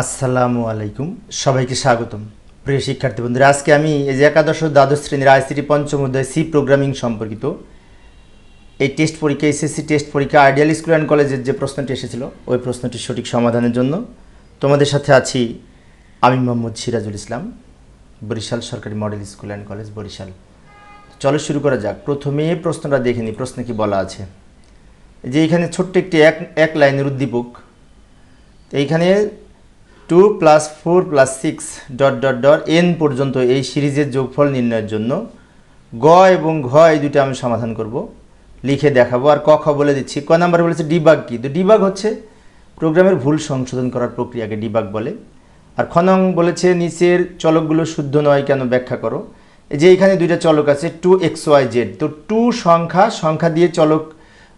আসসালামু আলাইকুম। সবাইকে স্বাগতম। প্রিয় শিক্ষার্থী বন্ধুরা, আজকে আমি এই যে একাদশ দ্বাদশ শ্রেণির আইসিটি পঞ্চম অধ্যায় সি প্রোগ্রামিং সম্পর্কিত এই টেস্ট পরীক্ষা, এসএসসি টেস্ট পরীক্ষা, আইডিয়াল স্কুল অ্যান্ড কলেজের যে প্রশ্নটি এসেছিল, ওই প্রশ্নটির সঠিক সমাধানের জন্য তোমাদের সাথে আছি আমি মোহাম্মদ সিরাজুল ইসলাম, বরিশাল সরকারি model school and college Barishal. চলো শুরু করা যাক। প্রথমে প্রশ্নটা দেখে নিই, প্রশ্নে কি বলা আছে। যে এখানে ছোট্ট একটি এক এক লাইনের উদ্দীপক। এইখানে two plus four plus six dot dot dot N পর্যন্ত এই সিরিজের যোগফল নির্ণয়ের জন্য গ এবং ঘ এই দুটো আমি সমাধান করব। লিখে দেখাবো। আর ক, খ বলে দিচ্ছি। ক নাম্বার বলেছে ডিবাগ কি? তো ডিবাগ হচ্ছে প্রোগ্রামের ভুল সংশোধন করার প্রক্রিয়াকে ডিবাগ বলে। আর খ নং বলেছে নিচের চলকগুলো শুদ্ধ নয় কেন ব্যাখ্যা করো? এই যে এখানে দুইটা চলক আছে টু এক্স ওয়াই জেড তো টু সংখ্যা সংখ্যা দিয়ে চলক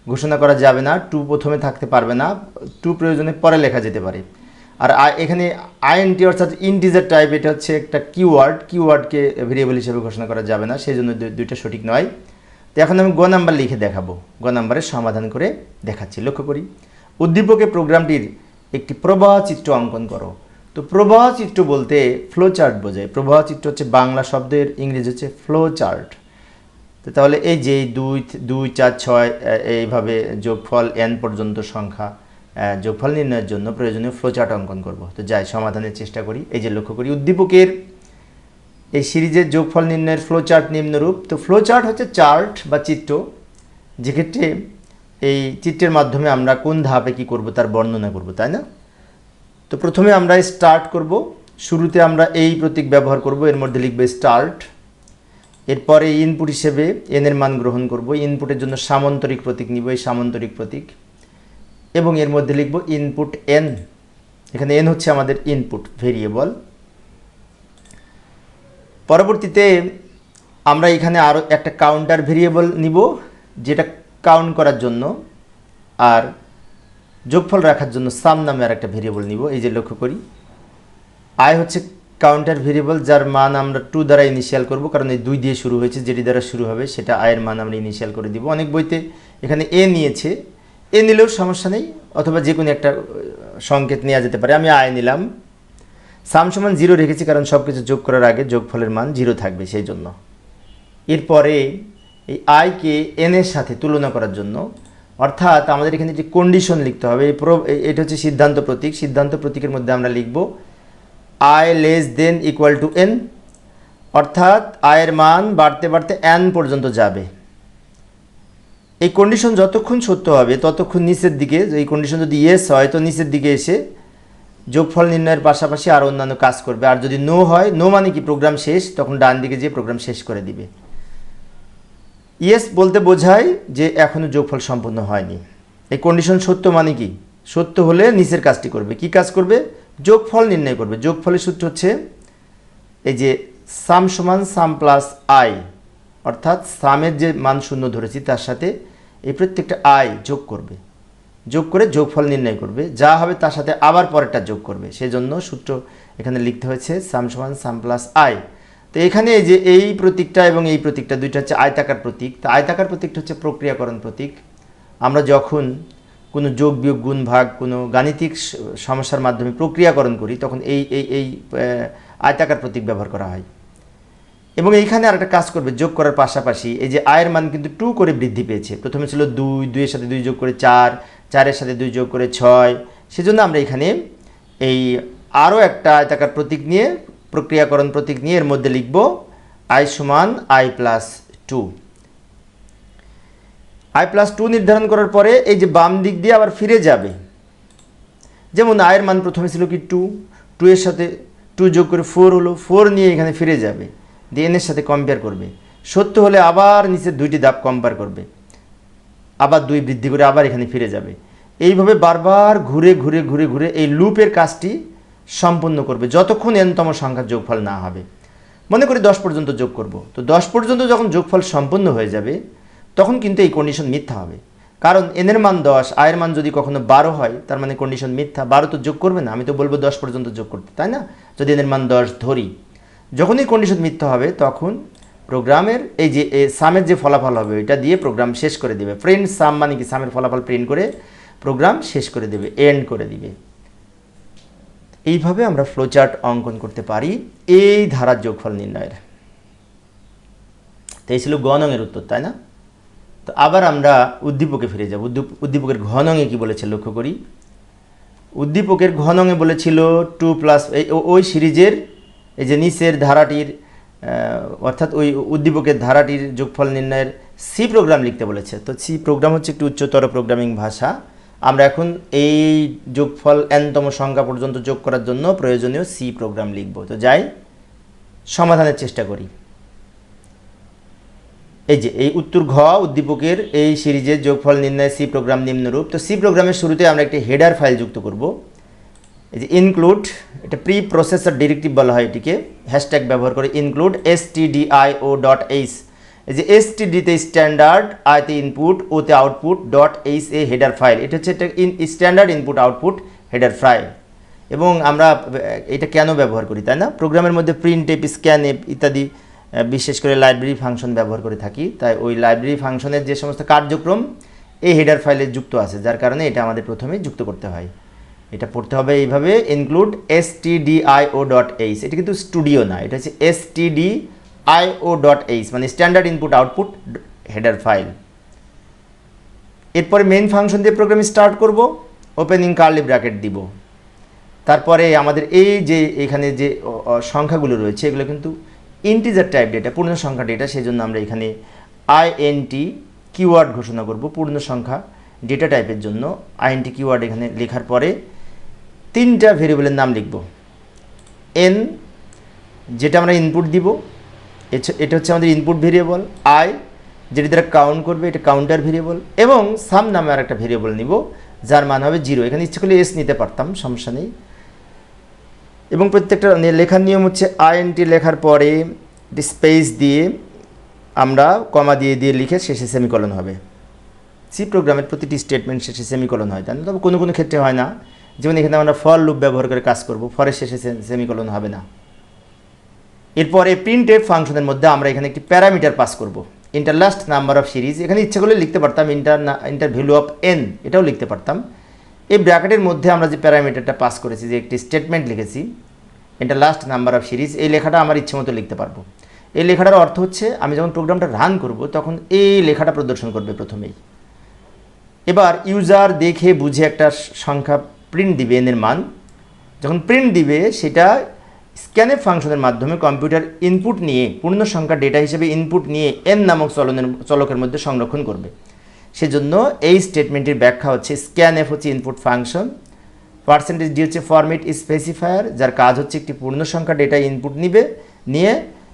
ঘোষণা করা যাবে না। টু প্রথমে থাকতে পারবে না। টু প্রয়োজনে পরে লেখা যেতে পারে। আর এখানে আইএনটি অর্থাৎ ইন্টিজার টাইপ এটা হচ্ছে একটা কিওয়ার্ড কিওয়ার্ডকে ভেরিয়েবল হিসেবে ঘোষণা করা যাবে না সেই জন্য দুইটা সঠিক নয়। তো এখন আমি গ নাম্বার লিখে দেখাবো। গ নাম্বারের সমাধান করে দেখাচ্ছি, লক্ষ্য করি। উদ্দীপকে প্রোগ্রামটির একটি প্রবাহ চিত্র অঙ্কন করো। তো প্রবাহ চিত্র বলতে ফ্লো চার্ট বোঝায়। প্রবাহ চিত্র হচ্ছে বাংলা শব্দের ইংরেজি হচ্ছে ফ্লো চার্ট তো তাহলে এই যে দুই দুই, চার, ছয় এইভাবে যোগফল এন পর্যন্ত সংখ্যা যোগফল নির্ণয়ের জন্য প্রয়োজনীয় ফ্লোচার্ট অঙ্কন করব। তো যাই, সমাধানের চেষ্টা করি। এই যে লক্ষ্য করি, উদ্দীপকের এই সিরিজের যোগফল নির্ণয়ের ফ্লোচার্ট নিম্নরূপ। তো ফ্লোচার্ট হচ্ছে চার্ট বা চিত্র। যেক্ষেত্রে এই চিত্রের মাধ্যমে আমরা কোন ধাপে কি করব তার বর্ণনা করব, তাই না? তো প্রথমে আমরা স্টার্ট করব। শুরুতে আমরা এই প্রতীক ব্যবহার করব, এর মধ্যে লিখবে স্টার্ট এরপরে ইনপুট হিসেবে এনের মান গ্রহণ করব। ইনপুটের জন্য সামান্তরিক প্রতীক নিব, এই সামান্তরিক প্রতীক। এবং এর মধ্যে লিখব ইনপুট এন এখানে এন হচ্ছে আমাদের ইনপুট ভেরিয়েবল পরবর্তীতে আমরা এখানে আরও একটা কাউন্টার ভেরিয়েবল নিব, যেটা কাউন্ট করার জন্য আর যোগফল রাখার জন্য সাম নামে আর একটা ভেরিয়েবল নিব, এই যে লক্ষ্য করি। আয় হচ্ছে কাউন্টার ভেরিয়েবল যার মান আমরা টু দ্বারা ইনিশিয়াল করব, কারণ এই দুই দিয়ে শুরু হয়েছে, যেটি দ্বারা শুরু হবে, সেটা আয়ের মান আমরা ইনিশিয়াল করে দিব। অনেক বইতে এখানে এ নিয়েছে এ নিলেও সমস্যা নেই, অথবা যে কোনো একটা সংকেত নেওয়া যেতে পারে। আমি আয় নিলাম। সাম সমান জিরো রেখেছি কারণ সব কিছু যোগ করার আগে যোগফলের মান জিরো থাকবে সেই জন্য এরপরে এই আইকে এন এর সাথে তুলনা করার জন্য, অর্থাৎ আমাদের এখানে যে কন্ডিশন লিখতে হবে, এই এটা হচ্ছে সিদ্ধান্ত প্রতীক। সিদ্ধান্ত প্রতীকের মধ্যে আমরা লিখব I less than equal to N অর্থাৎ আয়ের মান বাড়তে বাড়তে এন পর্যন্ত যাবে। এই কন্ডিশন যতক্ষণ সত্য হবে, ততক্ষণ নিচের দিকে, এই কন্ডিশন যদি ইয়েস হয়, তো নিচের দিকে এসে যোগফল নির্ণয়ের পাশাপাশি আর অন্যান্য কাজ করবে। আর যদি নো হয় নো মানে কি প্রোগ্রাম শেষ? তখন ডান দিকে যেয়ে প্রোগ্রাম শেষ করে দিবে। ইয়েস বলতে বোঝায় যে এখনও যোগফল সম্পূর্ণ হয়নি। এই কন্ডিশন সত্য মানে কি? সত্য হলে নিচের কাজটি করবে। কি কাজ করবে? যোগফল নির্ণয় করবে। যোগফলের সূত্র হচ্ছে এই যে সাম সমান সাম প্লাস আই অর্থাৎ সামের যে মান শূন্য ধরেছি, তার সাথে এই প্রত্যেকটা আই যোগ করবে। যোগ করে যোগফল নির্ণয় করবে। যা হবে তার সাথে আবার পরেরটা যোগ করবে। সেই জন্য সূত্র এখানে লিখতে হয়েছে সাম সমান সাম প্লাস আই তো এখানে যে এই প্রতীকটা এবং এই প্রতীকটা দুইটা হচ্ছে আয়তাকার প্রতীক। তো আয়তাকার প্রতীকটা হচ্ছে প্রক্রিয়াকরণ প্রতীক। আমরা যখন কোনো যোগ বিয়োগ গুণ ভাগ কোনো গাণিতিক সমস্যার মাধ্যমে প্রক্রিয়াকরণ করি, তখন এই এই এই আয়তাকার প্রতীক ব্যবহার করা হয়। এবং এইখানে আর একটা কাজ করবে, যোগ করার পাশাপাশি এই যে আয়ের মান কিন্তু টু করে বৃদ্ধি পেয়েছে। প্রথমে ছিল দুই, দুইয়ের সাথে দুই যোগ করে চার, চারের সাথে দুই যোগ করে ছয়। সেজন্য আমরা এখানে এই আরও একটা আয়তাকার প্রতীক নিয়ে, প্রক্রিয়াকরণ প্রতীক নিয়ে এর মধ্যে লিখব আই সমান I plus two I plus two নির্ধারণ করার পরে এই যে বাম দিক দিয়ে আবার ফিরে যাবে। যেমন আয়ের মান প্রথমে ছিল কি টু টু এর সাথে টু যোগ করে ফোর হলো ফোর নিয়ে এখানে ফিরে যাবে। এনের সাথে কম্পেয়ার করবে। সত্য হলে আবার নিচের দুইটি ধাপ কম্পেয়ার করবে। আবার দুই বৃদ্ধি করে আবার এখানে ফিরে যাবে। এইভাবে বারবার ঘুরে ঘুরে ঘুরে ঘুরে এই লুপের কাজটি সম্পূর্ণ করবে। যতক্ষণ এনতম সংখ্যার যোগফল না হবে। মনে করি দশ পর্যন্ত যোগ করব। তো দশ পর্যন্ত যখন যোগফল সম্পূর্ণ হয়ে যাবে, তখন কিন্তু এই কন্ডিশন মিথ্যা হবে। কারণ এনের মান দশ আয়ের মান যদি কখনো বারো হয়, তার মানে কন্ডিশন মিথ্যা। বারো তো যোগ করবে না। আমি তো বলব দশ পর্যন্ত যোগ করতে, তাই না? যদি এনের মান দশ ধরি যখনই কন্ডিশন মিথ্যা হবে, তখন প্রোগ্রামের এই যে সামের যে ফলাফল হবে, এটা দিয়ে প্রোগ্রাম শেষ করে দেবে। প্রিন্ট সাম মানে কি? সামের ফলাফল প্রিন্ট করে প্রোগ্রাম শেষ করে দেবে এন্ড করে দিবে। এইভাবে আমরা ফ্লোচার্ট অঙ্কন করতে পারি, এই ধারার যোগফল নির্ণয়ের। তো এই ছিল গণঙের উত্তর, তাই না? তো আবার আমরা উদ্দীপকে ফিরে যাব। উদ্দীপ- উদ্দীপকের ঘনঙে কি বলেছে, লক্ষ্য করি? উদ্দীপকের ঘনঙে বলেছিল টু প্লাস ওই সিরিজের এই যে নিচের ধারাটির অর্থাৎ ওই উদ্দীপকের ধারাটির যোগফল নির্ণয়ের সি প্রোগ্রাম লিখতে বলেছে। তো সি প্রোগ্রাম হচ্ছে একটি উচ্চতর প্রোগ্রামিং ভাষা। আমরা এখন এই যোগফল এনতম সংখ্যা পর্যন্ত যোগ করার জন্য প্রয়োজনীয় সি প্রোগ্রাম লিখব। তো যাই, সমাধানের চেষ্টা করি। এই যে, এই উত্তর ঘ উদ্দীপকের এই সিরিজের যোগফল নির্ণয় সি প্রোগ্রাম নিম্নরূপ। তো সি প্রোগ্রামের শুরুতে আমরা একটি হেডার ফাইল যুক্ত করব। এই যে ইনক্লুড এটা প্রি প্রসেসর ডিরেক্টিভ বলা হয় এটিকে হ্যাশট্যাগ ব্যবহার করে include S O dot H এই যে এস টি ডিতে স্ট্যান্ডার্ড আইতে ইনপুট ওতে আউটপুট ডট এইচ এ হেডার ফাইল এটা হচ্ছে একটা in standard input output header file এবং আমরা, এটা কেন ব্যবহার করি, তাই না? প্রোগ্রামের মধ্যে প্রিন্ট এপ স্ক্যান এপ ইত্যাদি বিশেষ করে লাইব্রেরি ফাংশন ব্যবহার করে থাকি। তাই ওই লাইব্রেরি ফাংশনের যে সমস্ত কার্যক্রম, এই হেডার ফাইলে যুক্ত আছে, যার কারণে এটা আমাদের প্রথমে যুক্ত করতে হয়। এটা পড়তে হবে এইভাবে include S O dot H এটা কিন্তু স্টুডিও না, এটা হচ্ছে এস ও ডট এইচ মানে standard input output header file এরপরে মেন ফাংশন দিয়ে প্রোগ্রাম স্টার্ট করব ওপেনিং কার্লি ব্র্যাকেট দিব। তারপরে আমাদের এই যে এখানে যে সংখ্যাগুলো রয়েছে, এগুলো কিন্তু ইন্টিজার টাইপ ডেটা পূর্ণ সংখ্যা ডেটা সেই জন্য আমরা এখানে আইএনটি কিওয়ার্ড ঘোষণা করব, পূর্ণ সংখ্যা ডেটা টাইপের জন্য। আইএনটি কিওয়ার্ড এখানে লেখার পরে তিনটা ভেরিয়েবলের নাম লিখব। এন যেটা আমরা ইনপুট দিব এটা হচ্ছে আমাদের ইনপুট ভেরিয়েবল আই যেটি দ্বারা কাউন্ট করবে, এটা কাউন্টার ভেরিয়েবল, এবং সাম নামে আর একটা ভেরিয়েবল নিব, যার মান হবে জিরো এখানে ইচ্ছে করলে এস নিতে পারতাম, সমস্যা নেই। এবং প্রত্যেকটা লেখার নিয়ম হচ্ছে আইএনটি লেখার পরে স্পেস দিয়ে আমরা কমা দিয়ে দিয়ে লিখে শেষে সেমিকলন হবে। সি প্রোগ্রামের প্রতিটি স্টেটমেন্ট শেষে সেমিকলন হয়, তাই না? তবে কোনো কোনো ক্ষেত্রে হয় না। যেমন এখানে আমরা ফর লুপ ব্যবহার করে কাজ করব ফরের শেষে সেমিকলন হবে না। এরপরে প্রিন্ট এফ ফাংশনের মধ্যে আমরা এখানে একটি প্যারামিটার পাস করব। Enter last number of series এখানে ইচ্ছে করলে লিখতে পারতাম enter enter value of N এটাও লিখতে পারতাম। এই ব্র্যাকেটের মধ্যে আমরা যে প্যারামিটারটা পাস করেছি, যে একটি স্টেটমেন্ট লিখেছি enter last number of series এই লেখাটা আমার ইচ্ছে মতো লিখতে পারব। এই লেখাটার অর্থ হচ্ছে, আমি যখন প্রোগ্রামটা রান করব, তখন এই লেখাটা প্রদর্শন করবে প্রথমেই। এবার ইউজার দেখে বুঝে একটা সংখ্যা প্রিন্ট দিবে এনের মান। যখন প্রিন্ট দিবে, সেটা স্ক্যানের ফাংশনের মাধ্যমে কম্পিউটার ইনপুট নিয়ে, পূর্ণ সংখ্যা ডেটা হিসেবে ইনপুট নিয়ে এন নামক চলনের, চলকের মধ্যে সংরক্ষণ করবে। সেজন্য এই স্টেটমেন্টের ব্যাখ্যা হচ্ছে স্ক্যান এফ হচ্ছে ইনপুট ফাংশন পার্সেন্টেজ ডি হচ্ছে ফরম্যাট স্পেসিফায়ার যার কাজ হচ্ছে একটি পূর্ণ সংখ্যা ডেটা ইনপুট নিবে, নিয়ে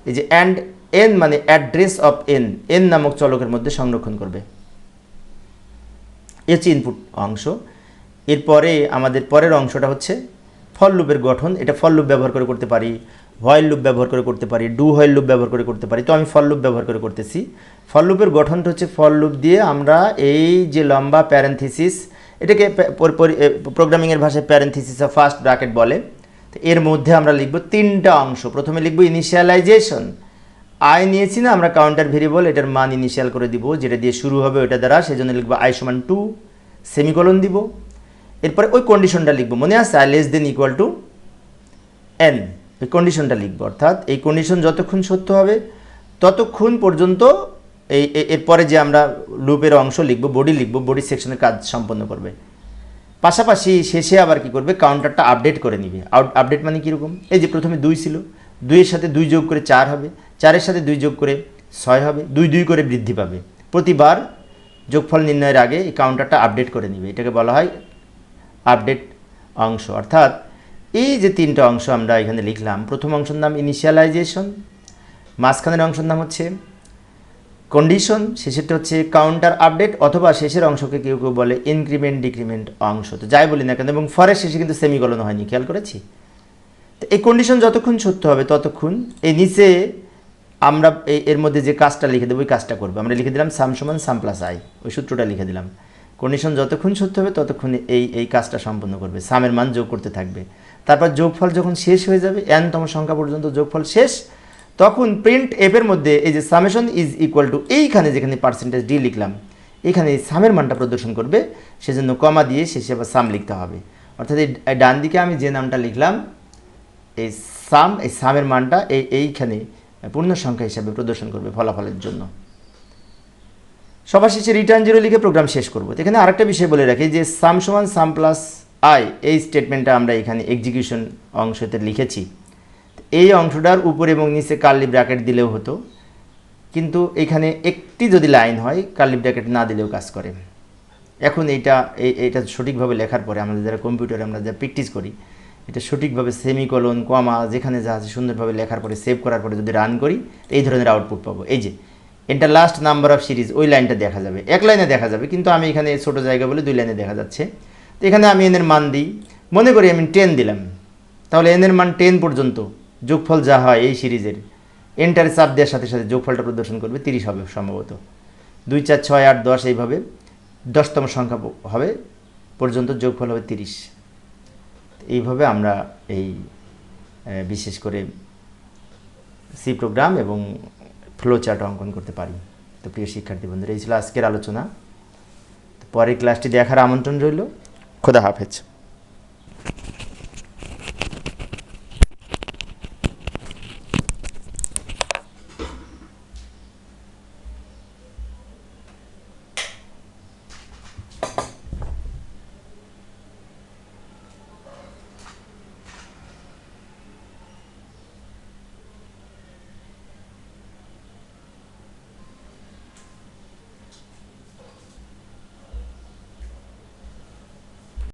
এই যে অ্যান্ড এন মানে অ্যাড্রেস অফ এন এন নামক চলকের মধ্যে সংরক্ষণ করবে। এ হচ্ছে ইনপুট অংশ। এরপরে আমাদের পরের অংশটা হচ্ছে ফল লুপের গঠন। এটা ফল লুপ ব্যবহার করে করতে পারি হোয়াইল লুপ ব্যবহার করে করতে পারি ডু হোয়াইল লুপ ব্যবহার করে করতে পারি। তো আমি ফল লুপ ব্যবহার করে করতেছি। ফল লুপের গঠনটা হচ্ছে ফল লুপ দিয়ে আমরা এই যে লম্বা প্যারেন্থিসিস এটাকে প্রোগ্রামিংয়ের ভাষায় প্যারেন্থিসিস ফার্স্ট ব্র্যাকেট বলে। তো এর মধ্যে আমরা লিখব তিনটা অংশ। প্রথমে লিখব ইনিশিয়ালাইজেশন আই নিয়েছি না, আমরা কাউন্টার ভেরিয়েবল এটার মান ইনিশিয়াল করে দিব, যেটা দিয়ে শুরু হবে ওটা দ্বারা। সেই জন্য লিখব আই সমান টু সেমিকলন দিব। এরপরে ওই কন্ডিশনটা লিখব। মনে আছে? I less than equal to N ওই কন্ডিশনটা লিখব। অর্থাৎ এই কন্ডিশন যতক্ষণ সত্য হবে, ততক্ষণ পর্যন্ত এই এরপরে যে আমরা লুপের অংশ লিখব বডি লিখব বডি সেকশনের কাজ সম্পন্ন করবে। পাশাপাশি শেষে আবার কি করবে? কাউন্টারটা আপডেট করে নিবে। আপডেট মানে কীরকম? এই যে প্রথমে দুই ছিল। দুইয়ের সাথে দুই যোগ করে চার হবে। চারের সাথে দুই যোগ করে ছয় হবে। দুই দুই করে বৃদ্ধি পাবে। প্রতিবার যোগফল নির্ণয়ের আগে এই কাউন্টারটা আপডেট করে নিবে। এটাকে বলা হয় আপডেট অংশ। অর্থাৎ এই যে তিনটা অংশ আমরা এখানে লিখলাম, প্রথম অংশের নাম ইনিশিয়ালাইজেশন মাঝখানের অংশের নাম হচ্ছে কন্ডিশন শেষেরটা হচ্ছে কাউন্টার আপডেট অথবা শেষের অংশকে কেউ কেউ বলে ইনক্রিমেন্ট ডিক্রিমেন্ট অংশ। তো যাই বলি না কেন, এবং ফরের শেষে কিন্তু সেমিকলন হয়নি, খেয়াল করেছি? তো এই কন্ডিশন যতক্ষণ সত্য হবে ততক্ষণ এই নিচে আমরা এর মধ্যে যে কাজটা লিখে দেবো, ওই কাজটা করব। আমরা লিখে দিলাম সাম সমান সাম প্লাস আই ওই সূত্রটা লিখে দিলাম। কন্ডিশন যতক্ষণ সত্য হবে ততক্ষণ এই এই কাজটা সম্পন্ন করবে। সামের মান যোগ করতে থাকবে। তারপর যোগফল যখন শেষ হয়ে যাবে এনতম সংখ্যা পর্যন্ত যোগফল শেষ, তখন প্রিন্ট এফের মধ্যে এই যে সামেশন ইজ ইকুয়াল টু এইখানে যেখানে পার্সেন্টেজ ডি লিখলাম, এখানে এই সামের মানটা প্রদর্শন করবে, সেজন্য কমা দিয়ে শেষে আবার সাম লিখতে হবে। অর্থাৎ এই ডান দিকে আমি যে নামটা লিখলাম, এই সাম এই সামের মানটা এই, এইখানে পূর্ণ সংখ্যা হিসাবে প্রদর্শন করবে ফলাফলের জন্য। সবার শেষে রিটার্ন জিরো লিখে প্রোগ্রাম শেষ করব। এখানে আরেকটা বিষয় বলে রাখি যে সাম সমান সাম প্লাস আই এই স্টেটমেন্টটা আমরা এখানে এক্সিকিউশন অংশতে লিখেছি। এই অংশটার উপর এবং নিচে কার্লি ব্র্যাকেট দিলেও হতো। কিন্তু এখানে একটি যদি লাইন হয় কার্লি ব্র্যাকেট না দিলেও কাজ করে। এখন এইটা, এই এটা সঠিকভাবে লেখার পরে আমাদের যারা কম্পিউটারে আমরা যা প্র্যাকটিস করি, এটা সঠিকভাবে সেমিকলন কমা যেখানে যা আছে সুন্দরভাবে লেখার পরে সেভ করার পরে যদি রান করি, এই ধরনের আউটপুট পাবো। এই যে এটা লাস্ট নাম্বার অফ সিরিজ ওই লাইনটা দেখা যাবে। এক লাইনে দেখা যাবে, কিন্তু আমি এখানে ছোট জায়গা বলে দুই লাইনে দেখা যাচ্ছে। তো এখানে আমি এনের মান দিই। মনে করি আমি টেন দিলাম। তাহলে এনের মান টেন পর্যন্ত, যোগফল যা হয় এই সিরিজের এন্টারে চাপ দেওয়ার সাথে সাথে যোগফলটা প্রদর্শন করবে তিরিশ হবে সম্ভবত। দুই, চার, ছয়, আট, দশ এইভাবে দশতম সংখ্যা হবে, পর্যন্ত যোগফল হবে তিরিশ। এইভাবে আমরা এই বিশেষ করে সি প্রোগ্রাম এবং ফ্লো চার্ট অঙ্কন করতে পারি। তো প্রিয় শিক্ষার্থী বন্ধুরা, এই ছিল আজকের আলোচনা। পরের ক্লাসটি দেখার আমন্ত্রণ রইল। খোদা হাফেজ।